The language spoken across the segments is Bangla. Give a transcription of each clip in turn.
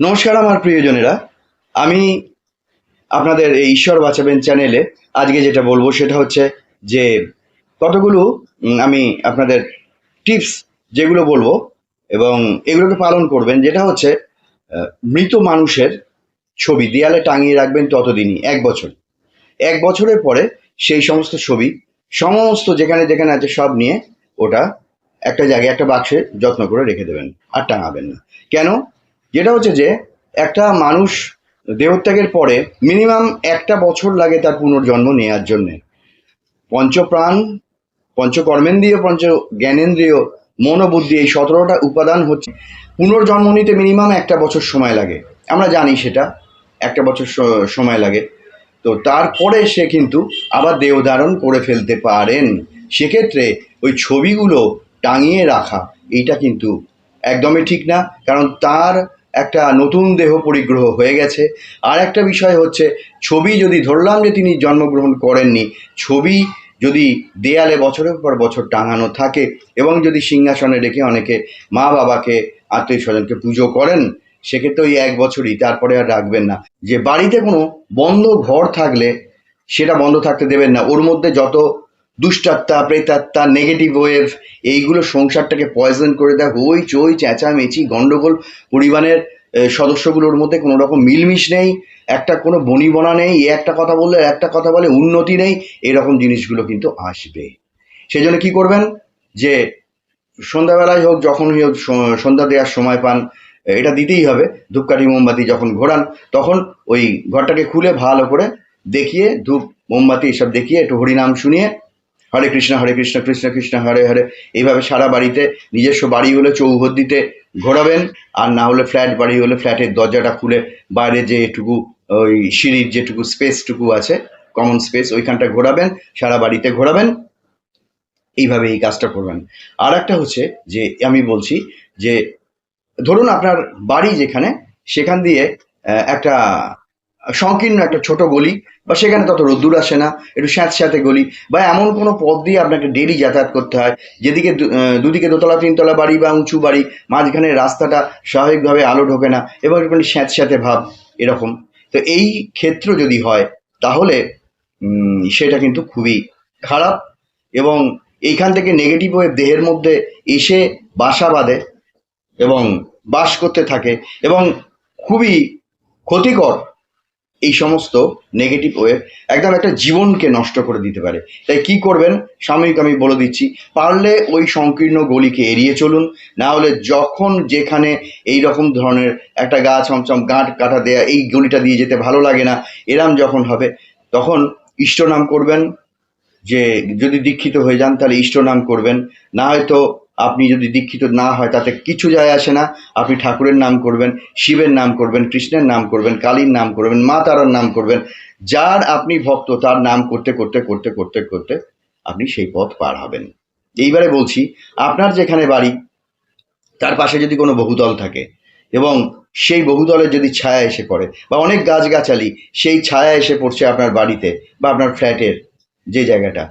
নমস্কার আমার প্রিয়জনেরা। আমি আপনাদের এই ঈশ্বর বাঁচাবেন চ্যানেলে আজকে যেটা বলব সেটা হচ্ছে যে কতগুলো আমি আপনাদের টিপস যেগুলো বলব এবং এগুলোকে পালন করবেন, যেটা হচ্ছে মৃত মানুষের ছবি। দেয়ালে টাঙিয়ে রাখবেন ততদিনই, এক বছর। এক বছরের পরে সেই সমস্ত ছবি, সমস্ত যেখানে যেখানে আছে সব নিয়ে ওটা একটা জায়গায়, একটা বাক্সে যত্ন করে রেখে দেবেন, আর টাঙাবেন না। কেন? যেটা হচ্ছে যে একটা মানুষ দেহত্যাগের পরে মিনিমাম একটা বছর লাগে তার পুনর্জন্ম নেওয়ার জন্যে। পঞ্চপ্রাণ, পঞ্চকর্মেন্দ্রীয় পঞ্চ জ্ঞানেন্দ্রীয় মনোবুদ্ধি এই সতেরোটা উপাদান হচ্ছে পুনর্জন্ম নিতে মিনিমাম একটা বছর সময় লাগে। আমরা জানি সেটা, একটা বছর সময় লাগে। তো তারপরে সে কিন্তু আবার দেহ ধারণ করে ফেলতে পারেন। সেক্ষেত্রে ওই ছবিগুলো টাঙিয়ে রাখা, এইটা কিন্তু একদমই ঠিক না। কারণ তার একটা নতুন দেহ পরিগ্রহ হয়ে গেছে। আর একটা বিষয় হচ্ছে, ছবি যদি ধরলাম যে তিনি জন্মগ্রহণ করেননি, ছবি যদি দেয়ালে বছরের পর বছর টাঙানো থাকে এবং যদি সিংহাসনে রেখে অনেকে মা বাবাকে আত্মীয় স্বজনকে পুজো করেন সেক্ষেত্রে ওই এক বছরই, তারপরে আর রাখবেন না। যে বাড়িতে কোনো বন্ধ ঘর থাকলে, সেটা বন্ধ থাকতে দেবেন না। ওর মধ্যে যত দুষ্টাত্মা, প্রেতাত্মা নেগেটিভ ওয়েভ এইগুলো সংসারটাকে পয়জন করে দেয়। হই, চই, চেঁচামেচি, গন্ডগোল, পরিবারের সদস্যগুলোর মধ্যে কোনো রকম মিলমিশ নেই, একটা কোনো বনিবনা নেই, এ একটা কথা বললে একটা কথা বলে, উন্নতি নেই, এরকম জিনিসগুলো কিন্তু আসবে। সেই জন্য কী করবেন? যে সন্ধ্যাবেলায় হোক, যখনই হোক সন্ধ্যা দেওয়ার সময় পান এটা দিতেই হবে। ধূপকাঠি, মোমবাতি যখন ঘোরান, তখন ওই ঘরটাকে খুলে ভালো করে দেখিয়ে, ধূপ, মোমবাতি এসব দেখিয়ে একটু হরিনাম শুনিয়ে হরে কৃষ্ণ হরে কৃষ্ণ কৃষ্ণ কৃষ্ণ, হরে হরে। এইভাবে সারা বাড়িতে নিজস্ব বাড়ি হলে চৌহদ্দিতে ঘোরাবেন। আর না হলে ফ্ল্যাট, বাড়ি হলে ফ্ল্যাটের দরজাটা খুলে বাইরে যে এটুকু ওই সিঁড়ির যেটুকু স্পেসটুকু আছে, কমন স্পেস, ওইখানটা ঘোরাবেন, সারা বাড়িতে ঘোরাবেন। এইভাবে এই কাজটা করবেন। আর একটা হচ্ছে যে, আমি বলছি যে, ধরুন আপনার বাড়ি যেখানে, সেখান দিয়ে একটা সংকীর্ণ একটা ছোট গলি বা সেখানে তত রোদ্দুর আসে না, একটু স্যাঁত স্যাঁতে গলি বা এমন কোনো পথ দিয়ে আপনাকে ডেলি যাতায়াত করতে হয়, যেদিকে দুদিকে দোতলা, তিনতলা বাড়ি বা উঁচু বাড়ি, মাঝখানে রাস্তাটা স্বাভাবিকভাবে আলো ঢোকে না এবং একটুখানি স্যাঁত স্যাঁতে ভাব এরকম। তো এই ক্ষেত্র যদি হয়, তাহলে সেটা কিন্তু খুবই খারাপ এবং এইখান থেকে নেগেটিভ ওয়েভ দেহের মধ্যে এসে বাসা বাঁধে এবং বাস করতে থাকে এবং খুবই ক্ষতিকর এই সমস্ত নেগেটিভ ওয়েভ একদম একটা জীবনকে নষ্ট করে দিতে পারে। তাই কি করবেন? সাময়িক আমি বলে দিচ্ছি, পারলে ওই সংকীর্ণ গলিকে এড়িয়ে চলুন। না হলে যখন যেখানে এই রকম ধরনের একটা গাছ চমচম গাঁট কাটা দেয়া এই গলিটা দিয়ে যেতে ভালো লাগে না, এরম যখন হবে, তখন ইষ্ট নাম করবেন। যে যদি দীক্ষিত হয়ে যান, তাহলে ইষ্ট নাম করবেন। না হয়তো আপনি যদি দীক্ষিত না হয়, তাতে কিছু যায় আসে না। আপনি ঠাকুরের নাম করবেন, শিবের নাম করবেন, কৃষ্ণের নাম করবেন, কালীর নাম করবেন, মা তারার নাম করবেন। যার আপনি ভক্ত, তার নাম করতে করতে করতে করতে করতে আপনি সেই পথ পার হবেন। এইবারে বলছি, আপনার যেখানে বাড়ি, তার পাশে যদি কোনো বহুদল থাকে এবং সেই বহুদলের যদি ছায়া এসে পড়ে বা অনেক গাছগাছালি, সেই ছায়া এসে পড়ছে আপনার বাড়িতে বা আপনার ফ্ল্যাটের যে জায়গাটা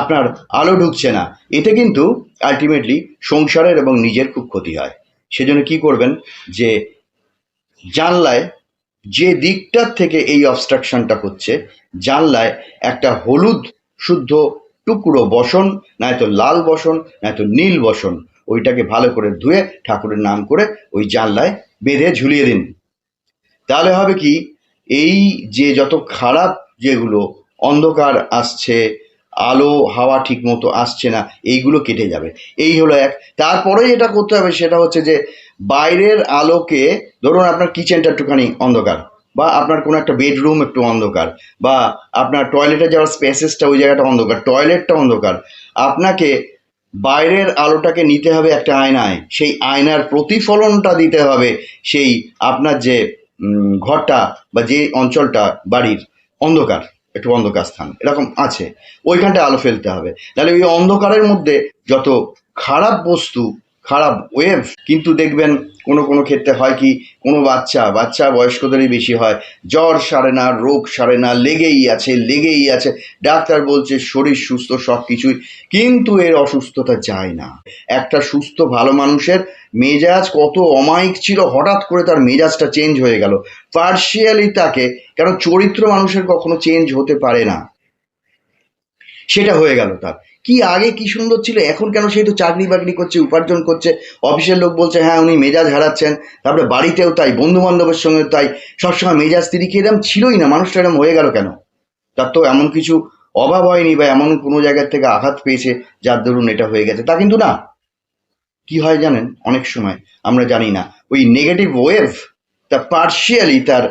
আপনার আলো ঢুকছে না, এতে কিন্তু আলটিমেটলি সংসারের এবং নিজের খুব ক্ষতি হয়। সেজন্য কি করবেন যে জানলায় যে দিকটার থেকে এই অবস্ট্রাকশনটা হচ্ছে, জানলায় একটা হলুদ শুদ্ধ টুকরো বসন নয়তো লাল বসন নয়তো নীল বসন, ওইটাকে ভালো করে ধুয়ে ঠাকুরের নাম করে ওই জানলায় বেঁধে ঝুলিয়ে দিন। তাহলে হবে কি, এই যে যত খারাপ যেগুলো অন্ধকার আসছে আলো, হাওয়া ঠিক মতো আসছে না, এইগুলো কেটে যাবে। এই হলো এক। তারপরে যেটা করতে হবে, সেটা হচ্ছে যে বাইরের আলোকে, ধরুন আপনার কিচেনটা একটুখানি অন্ধকার, বা আপনার কোনো একটা বেডরুম একটু অন্ধকার, বা আপনার টয়লেটে যাওয়ার স্পেসেসটা ওই জায়গাটা অন্ধকার, টয়লেটটা অন্ধকার, আপনাকে বাইরের আলোটাকে নিতে হবে একটা আয়নায়। সেই আয়নার প্রতিফলনটা দিতে হবে সেই আপনার যে ঘরটা বা যে অঞ্চলটা, বাড়ির অন্ধকার। একটু অন্ধকার স্থান, এরকম আছে। ওইখানটায় আলো ফেলতে হবে। তাহলে ওই অন্ধকারের মধ্যে যত খারাপ বস্তু খারাপ ওয়েভ কিন্তু দেখবেন কোনো কোনো ক্ষেত্রে হয় কি, কোনো বাচ্চা বাচ্চা বয়স্কদেরই বেশি হয়, জ্বর সারে না, রোগ সারে না, লেগেই আছে লেগেই আছে, ডাক্তার বলছে শরীর সুস্থ সব কিছুই কিন্তু এর অসুস্থতা যায় না। একটা সুস্থ, ভালো মানুষের মেজাজ কত অমায়িক ছিল, হঠাৎ করে তার মেজাজটা চেঞ্জ হয়ে গেল। পার্শিয়ালি তাকে কারণ চরিত্র মানুষের কখনো চেঞ্জ হতে পারে না। সেটা হয়ে গেল তার। কি আগে কি সুন্দর ছিল? এখন কেন সেই তো চাকরি বাকরি করছে, উপার্জন করছে? অফিসের লোক বলছে হ্যাঁ উনি মেজাজ হারাচ্ছেন। তারপরে বাড়িতেও তাই বন্ধু বান্ধবের সঙ্গে তাই, সবসময় মেজাজ তিনি কি এরম ছিলই না, মানুষটা এরম হয়ে গেল কেন? তার তো এমন কিছু অভাব হয়নি বা এমন কোনো জায়গার থেকে আঘাত পেয়েছে, যার দরুন এটা হয়ে গেছে। তা কিন্তু না। কি হয় জানেন? অনেক সময় আমরা জানি না। ওই নেগেটিভ ওয়েভ তা পার্শিয়ালি তার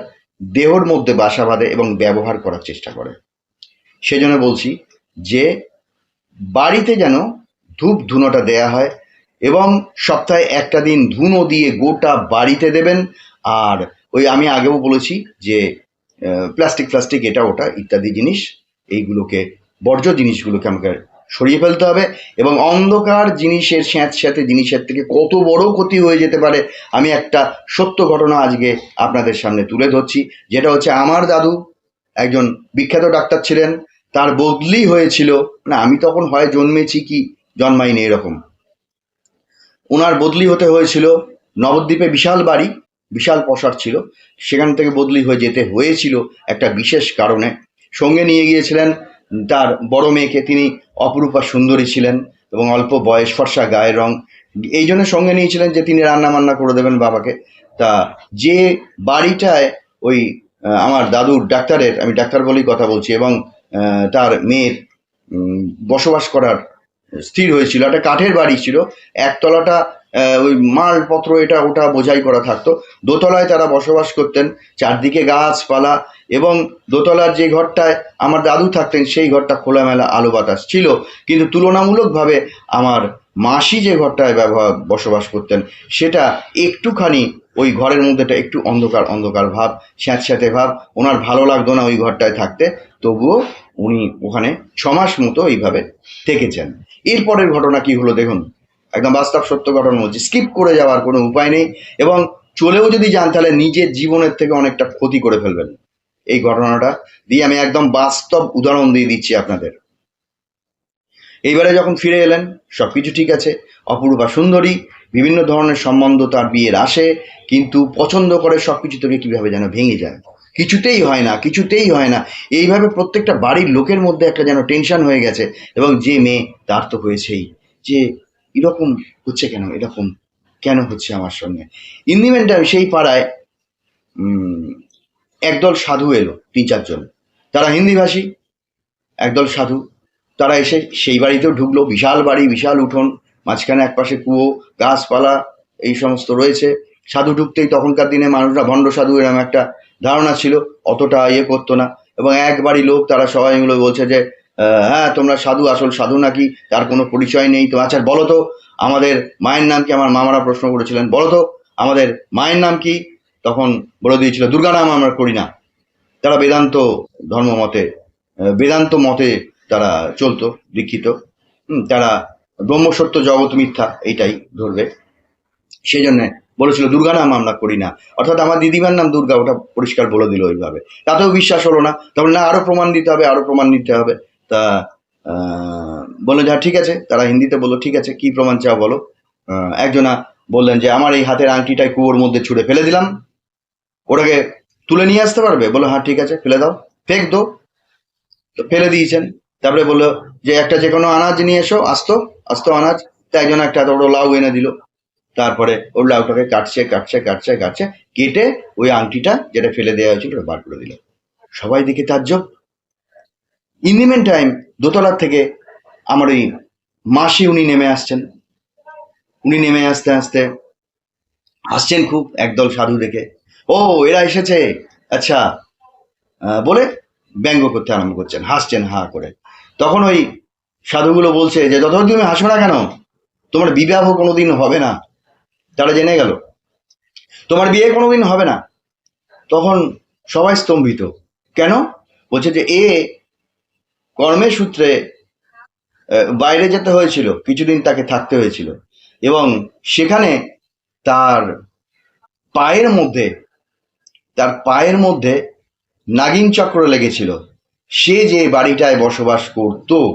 দেহর মধ্যে বাসা বাঁধে এবং ব্যবহার করার চেষ্টা করে। সেজন্য বলছি যে বাড়িতে যেন ধূপ ধুনোটা দেয়া হয় এবং সপ্তাহে একটা দিন ধুনো দিয়ে গোটা বাড়িতে দেবেন। আর ওই আমি আগেও বলেছি যে প্লাস্টিক প্লাস্টিক এটা, ওটা ইত্যাদি জিনিস, এইগুলোকে, বর্জ্য জিনিসগুলোকে আমাকে সরিয়ে ফেলতে হবে এবং অন্ধকার জিনিসের স্যাঁত স্যাঁতে জিনিসের থেকে কত বড় ক্ষতি হয়ে যেতে পারে, আমি একটা সত্য ঘটনা আজকে আপনাদের সামনে তুলে ধরছি। যেটা হচ্ছে, আমার দাদু একজন বিখ্যাত ডাক্তার ছিলেন তার বদলি হয়েছিল। না, আমি তখন হয় জন্মেছি কি, জন্মাইনি এরকম। ওনার বদলি হতে হয়েছিল, নবদ্বীপে বিশাল বাড়ি, বিশাল পসার ছিল। সেখান থেকে বদলি হয়ে যেতে হয়েছিল একটা বিশেষ কারণে। সঙ্গে নিয়ে গিয়েছিলেন তার বড় মেয়েকে, তিনি অপরূপা সুন্দরী ছিলেন এবং অল্প বয়স, ফর্সা গায়ের রং। এই জন্য সঙ্গে নিয়েছিলেন যে, তিনি রান্না বান্না করে দেবেন বাবাকে। তা যে বাড়িটায় ওই আমার দাদুর ডাক্তারের, আমি ডাক্তার বলেই কথা বলছি, এবং তার মেয়ের বসবাস করার স্থির হয়েছিল। একটা কাঠের বাড়ি ছিল। একতলাটা ওই মালপত্র, এটা ওটা বোঝাই করা থাকতো। দোতলায় তারা বসবাস করতেন। চারদিকে গাছপালা এবং দোতলার যে ঘরটায় আমার দাদু থাকতেন, সেই ঘরটা খোলামেলা আলো বাতাস ছিল। কিন্তু তুলনামূলকভাবে আমার মাসি যে ঘরটায় ব্যবহার বসবাস করতেন, সেটা একটুখানি ওই ঘরের মধ্যেটা একটু অন্ধকার অন্ধকার ভাব, স্যাঁতস্যাঁতে ভাব, ওনার ভালো লাগতো না ওই ঘরটায় থাকতে, তবুও উনি ওখানে ছমাস মতো এইভাবে থেকেছেন। এরপরের ঘটনা কি হলো দেখুন, একদম বাস্তব সত্য ঘটনা বলছি স্কিপ করে যাওয়ার কোনো উপায় নেই, এবং চলেও যদি যান তাহলে নিজের জীবনের থেকে অনেকটা ক্ষতি করে ফেলবেন। এই ঘটনাটা দিয়ে আমি একদম বাস্তব উদাহরণ দিয়ে দিচ্ছি আপনাদের। এইবারে যখন ফিরে এলেন সব কিছু ঠিক আছে। অপূর্বা সুন্দরী, বিভিন্ন ধরনের সম্বন্ধ তার বিয়ের আসে, কিন্তু পছন্দ করে সব কিছু থেকে কীভাবে যেন ভেঙে যায়? কিছুতেই হয় না, কিছুতেই হয় না। এইভাবে প্রত্যেকটা বাড়ির লোকের মধ্যে একটা যেন টেনশন হয়ে গেছে, এবং যে মেয়ে, তার তো হয়েছেই। যে এরকম হচ্ছে কেন? এরকম কেন হচ্ছে আমার সঙ্গে? ইন দি মেন টাইম সেই পাড়ায় একদল সাধু এলো, তিন চারজন। তারা হিন্দিভাষী, একদল সাধু। তারা এসে সেই বাড়িতেও ঢুকলো, বিশাল বাড়ি, বিশাল উঠোন, মাঝখানে একপাশে কুয়ো, গাছপালা, এই সমস্ত রয়েছে। সাধু ঢুকতেই তখনকার দিনে মানুষরা ভণ্ড সাধু এরকম একটা ধারণা ছিল, অতটা ইয়ে করতো না। এবং এক বাড়ি লোক, তারা সবাই মিলে বলছে যে হ্যাঁ তোমরা সাধু, আসল সাধু নাকি? তার কোনো পরিচয় নেই। তো আচ্ছা বলো তো, আমাদের মায়ের নাম কি? আমার মামারা প্রশ্ন করেছিলেন, বলো তো, আমাদের মায়ের নাম কি? তখন বলে দিয়েছিল, দুর্গা নাম আমরা করি না। তারা বেদান্ত ধর্ম মতে বেদান্ত মতে তারা চলতো, দীক্ষিত। তারা ব্রহ্মসত্য জগৎ মিথ্যা, এইটাই ধরবে। সেই জন্য বলেছিল, দুর্গা নাম আমরা করি না। অর্থাৎ আমার দিদিমার নাম দুর্গা, ওটা পরিষ্কার বলে দিল ওইভাবে তাতেও বিশ্বাস হলো না। তখন না, আরও প্রমাণ দিতে হবে, আরও প্রমাণ দিতে হবে। তা বলল, যা, ঠিক আছে। তারা হিন্দিতে বলল, ঠিক আছে, কি প্রমাণ চাও বলো? একজনা বললেন যে, আমার এই হাতের আংটিটাই কুয়োর মধ্যে ছুঁড়ে ফেলে দিলাম। ওটাকে তুলে নিয়ে আসতে পারবে? বলো হ্যাঁ ঠিক আছে, ফেলে দাও। ফেক দো। তো ফেলে দিয়েছেন। তারপরে বলল যে একটা যে কোনো আনাজ নিয়ে এসো, আস্ত আস্ত আনাজ। তাই একজন একটা বড় লাউ এনে দিল। তারপরে ওর লাউটাকে কাটছে কাটছে কাটছে কাটছে, কেটে ওই আংটিটা যেটা ফেলে দেওয়া হয়েছিল ওটা বার করে দিল। সবাই দেখে তাজ্জব। ইন দি মেন টাইম দোতলার থেকে আমার ওই মাসি উনি নেমে আসছেন। উনি নেমে আসতে আসতে আসছেন খুব একদল সাধু দেখে। ও, এরা এসেছে। আচ্ছা বলে ব্যঙ্গ করতে আরম্ভ করছেন, হাসছেন হা করে। তখন ওই সাধুগুলো বলছে যে যতদিন তুমি হাসো না কেন, তোমার বিবাহ কোনোদিন হবে না। তারা জেনে গেল। তোমার বিয়ে কোনোদিন হবে না। তখন সবাই স্তম্ভিত। কেন? বলছে যে, এ কর্মের সূত্রে বাইরে যেতে হয়েছিল, কিছুদিন তাকে থাকতে হয়েছিল এবং সেখানে তার পায়ের মধ্যে, তার পায়ের মধ্যে নাগিন চক্র লেগেছিল। সে যে বাড়িটায় বসবাস করত,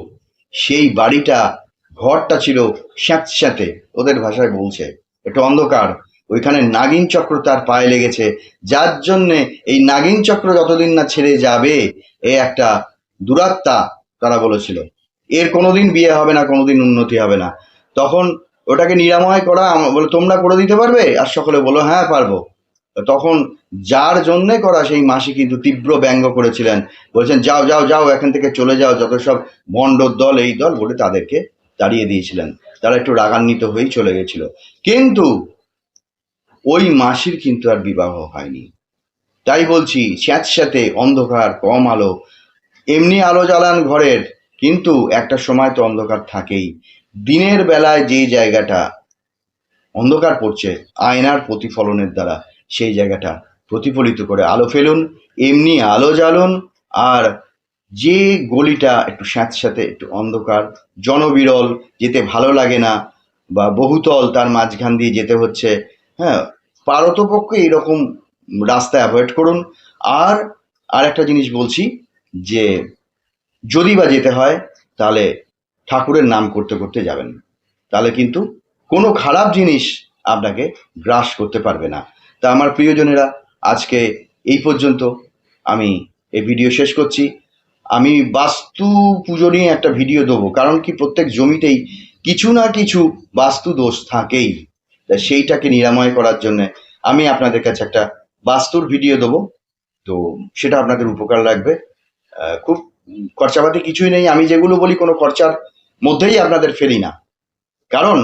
সেই বাড়িটা, ঘরটা ছিল স্যাঁতস্যাঁতে, ওদের ভাষায় বলছে। একটু অন্ধকার, ওইখানে নাগিন চক্র তার পায়ে লেগেছে। যার জন্যে এই নাগিন চক্র যতদিন না ছেড়ে যাবে, এ একটা দুরাত্মা, তারা বলেছিল। এর কোনোদিন বিয়ে হবে না, কোনোদিন উন্নতি হবে না। তখন ওটাকে নিরাময় করা বলে, তোমরা করে দিতে পারবে? আর সকলে বলো হ্যাঁ পারব। তখন যার জন্যে করা সেই মাসি কিন্তু তীব্র ব্যঙ্গ করেছিলেন। বলছেন, যাও যাও যাও, এখান থেকে চলে যাও, যত সব ভণ্ডর দল, এই দল, বলে তাদেরকে তাড়িয়ে দিয়েছিলেন। তারা একটু রাগান্বিত হয়েই চলে গেছিল। কিন্তু ওই মাসির কিন্তু আর বিবাহ হয়নি। তাই বলছি, স্যাঁতস্যাঁতে অন্ধকার, কম আলো, এমনি আলো জ্বালান ঘরের, কিন্তু একটা সময় তো অন্ধকার থাকেই। দিনের বেলায় যে জায়গাটা অন্ধকার পড়ছে, আয়নার প্রতিফলনের দ্বারা। সেই জায়গাটা প্রতিফলিত করে আলো ফেলুন, এমনি আলো জ্বালুন, আর যে গলিটা একটু স্যাঁতস্যাঁতে, একটু অন্ধকার, জনবিরল, যেতে ভালো লাগে না, বা বহুতল তার মাঝখান দিয়ে যেতে হচ্ছে হ্যাঁ পারতপক্ষে এরকম রাস্তা অ্যাভয়েড করুন। আর আর একটা জিনিস বলছি, যে যদি বা যেতে হয়, তাহলে ঠাকুরের নাম করতে করতে যাবেন। তাহলে কিন্তু কোনো খারাপ জিনিস আপনাকে গ্রাস করতে পারবে না। তা আমার প্রিয়জনেরা, আজকে এই পর্যন্ত আমি এই ভিডিও শেষ করছি। আমি বাস্তু পুজো নিয়ে একটা ভিডিও দেবো, কারণ কি প্রত্যেক জমিতেই কিছু না কিছু বাস্তু দোষ থাকেই। তা সেইটাকে নিরাময় করার জন্য আমি আপনাদের কাছে একটা বাস্তুর ভিডিও দেবো। তো সেটা আপনাদের উপকার লাগবে। খুব খরচাপাতি কিছুই নেই। আমি যেগুলো বলি কোনো খরচার মধ্যেই আপনাদের ফেলি না। কারণ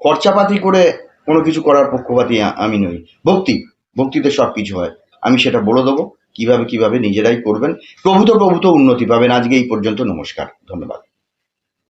খরচাপাতি করে কোনো কিছু করার পক্ষপাতি আমি নই। ভক্তি, ভক্তিতে সব কিছু হয়। আমি সেটা বলে দেবো। কীভাবে কীভাবে নিজেরাই করবেন। প্রভূত প্রভূত উন্নতি পাবেন। আজকে এই পর্যন্ত নমস্কার। ধন্যবাদ।